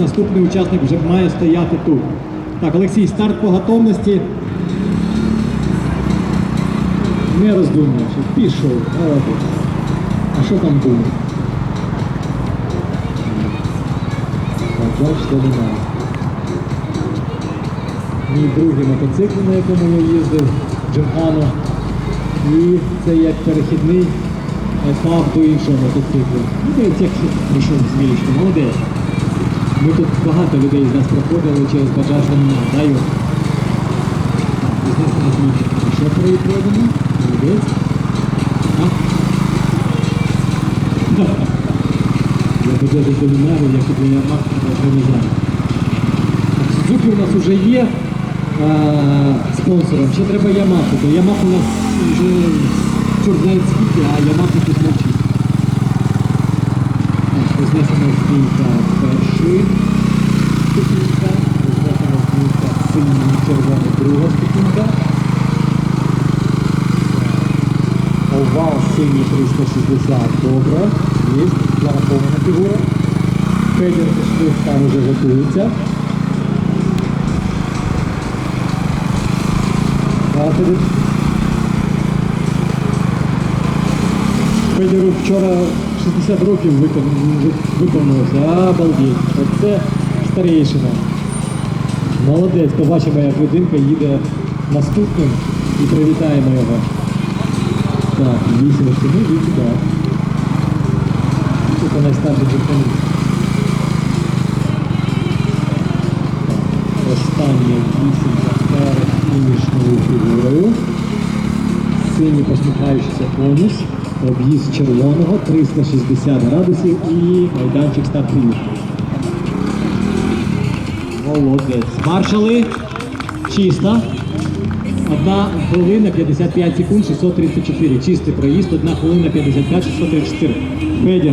Наступний учасник вже має стояти тут. Так, Олексій, старт по готовності. Не роздумуючи. Пішов. А що там було? Так, бачите, немає. Мій другий мотоцикл, на якому я їздив, Джимхано. І це як перехідний етап до іншого мотоциклу. Ну, як прийшов з Вілічки. Молодець. Ми тут багато людей з нас проходили через бажаж на зміни. Що перепродано? Молодець. А? Я бажаю домінару, як і для не знаю. Сузуки у нас вже є е, спонсором. Ще треба Ямаху, бо Ямах у нас вже чорт знає скільки, а Ямаху тут мовчить. Овал 360, добре, є, зарахована фігура. Федір Швид там вже готується. А, Федір. Федору вчора 60 років викон- виповнилося. Обалдеть. Оце старейшина. Молодець, побачимо, як людинка їде наступним і привітаємо його. Так, вісім штани і сюди. Це найстарший джекпоніст. Остання вісімка перед фінішною фігурою. Синій посміхаючийся конус, об'їзд червоного, 360 градусів і майданчик старт фініш. Молодець. Маршали. Чисто. Одна хвилина 55 секунд 634. Чистий проїзд, одна хвилина 55 634. Федір.